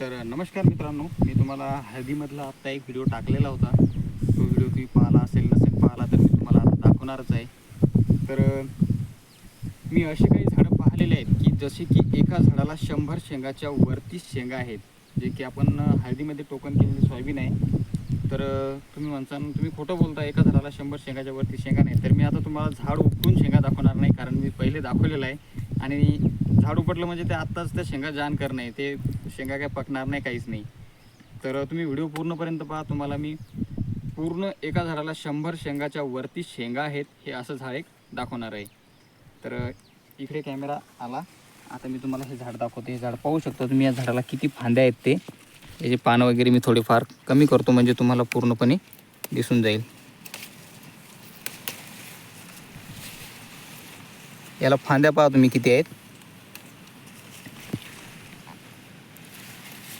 तर नमस्कार मित्रांनो मी तुम्हाला हळदीमधला आत्ता एक व्हिडिओ टाकलेला होता. तो व्हिडिओ तुम्ही पाहिला असेल नसेल पाहिला तर मी तुम्हाला आता दाखवणारच आहे. तर मी असे काही झाडं पाहिलेले आहेत की जसे की एका झाडाला शंभर शेंगाच्या वरती शेंगा आहेत जे की आपण हळदीमध्ये टोकन केलेले सोयाबीन आहे. तर तुम्ही म्हणता तुम्ही खोटं बोलता एका झाडाला शंभर शेंगाच्या वरती शेंगा नाही. तर मी आता तुम्हाला झाड उपटून शेंगा दाखवणार नाही कारण मी पहिले दाखवलेलं आहे. आणि झाड उपटलं म्हणजे ते आत्ताच त्या शेंगा जाण करणे ते शेंगा काय पकणार नाही काहीच नाही. तर तुम्ही व्हिडिओ पूर्णपर्यंत पहा तुम्हाला मी पूर्ण एका झाडाला शंभर शेंगाच्या वरती शेंगा आहेत हे असं झाड एक दाखवणार आहे. तर इकडे कॅमेरा आला. आता मी तुम्हाला हे झाड दाखवतो. हे झाड पाहू शकतो तुम्ही या झाडाला किती फांद्या आहेत ते. याचे पानं वगैरे मी थोडेफार कमी करतो म्हणजे तुम्हाला पूर्णपणे दिसून जाईल. याला फांद्या पहा तुम्ही किती आहेत.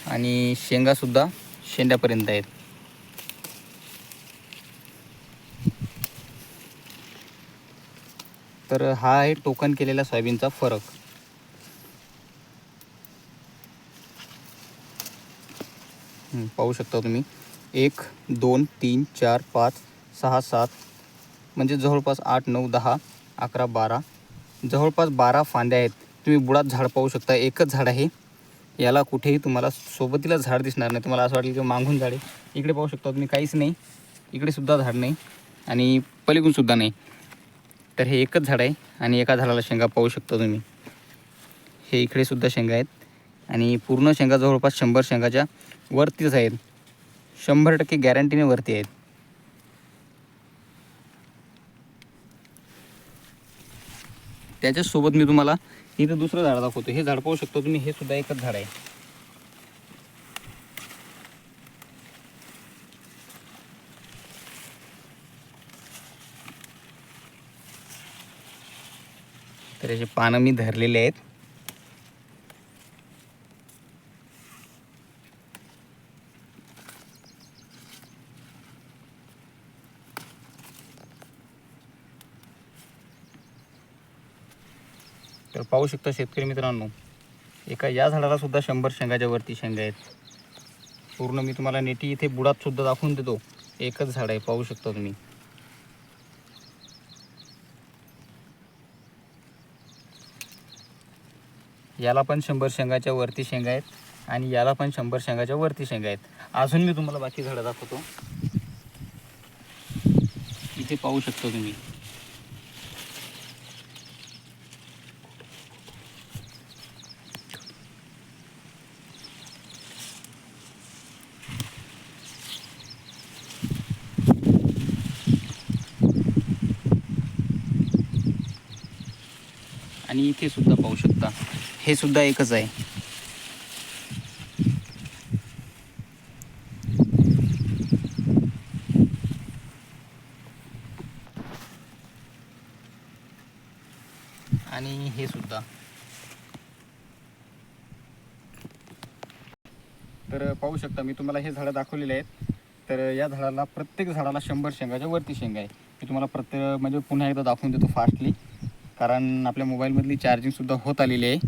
आणि शेंगासुद्धा शेंड्यापर्यंत आहेत. तर हा आहे टोकन केलेला सोयाबीनचा फरक. पाहू शकता तुम्ही. एक दोन तीन चार पाच सहा सात म्हणजे जवळपास आठ नऊ दहा अकरा बारा. जवळपास बारा फांद्या आहेत. तुम्ही बुडात झाड पाहू शकता. एकच झाड आहे. याला कुठेही तुम्हाला सोबतीला झाड दिसणार नाही. तुम्हाला असं वाटेल की मागून झाड. आहे इकडे पाहू शकता तुम्ही काहीच नाही. इकडे सुद्धा झाड नाही. आणि पलीकडून सुद्धा नाही. तर हे एकच झाड आहे आणि एका झाडाला शेंगा पाहू शकता तुम्ही. हे इकडे सुद्धा शेंगा आहेत. आणि पूर्ण शेंगा जवळपास शंभर शेंगाच्या वरतीच आहेत. शंभर टक्के गॅरंटीने वरती आहेत. त्याच्यासोबत मी तुम्हाला इथं दुसरं झाड दाखवतो. हे झाड पाहू शकतो तुम्ही हे सुद्धा एकच झाड आहे. तर याचे पानं मी धरलेले आहेत. तर पाहू शकता शेतकरी मित्रांनो एका या झाडाला सुद्धा शंभर शेंगाच्या वरती शेंगा आहेत. पूर्ण मी तुम्हाला नेटी इथे बुडात सुद्धा दाखवून देतो. एकच झाड आहे पाहू शकता तुम्ही. याला पण शंभर शेंगाच्या वरती शेंगा आहेत आणि याला पण शंभर शेंगाच्या वरती शेंगा आहेत. अजून मी तुम्हाला बाकी झाडं दाखवतो. इथे पाहू शकता तुम्ही. आणि इथे सुद्धा पाहू शकता. हे सुद्धा एकच आहे. आणि हे सुद्धा. तर पाहू शकता मी तुम्हाला हे झाडं दाखवलेले आहेत. तर या झाडाला प्रत्येक झाडाला शंभर शेंगाच्या वरती शेंगा आहे. मी तुम्हाला प्रत्येक म्हणजे पुन्हा एकदा दाखवून देतो फास्टली. कारण आपल्या मोबाईलमधली चार्जिंगसुद्धा होत आलेली आहे.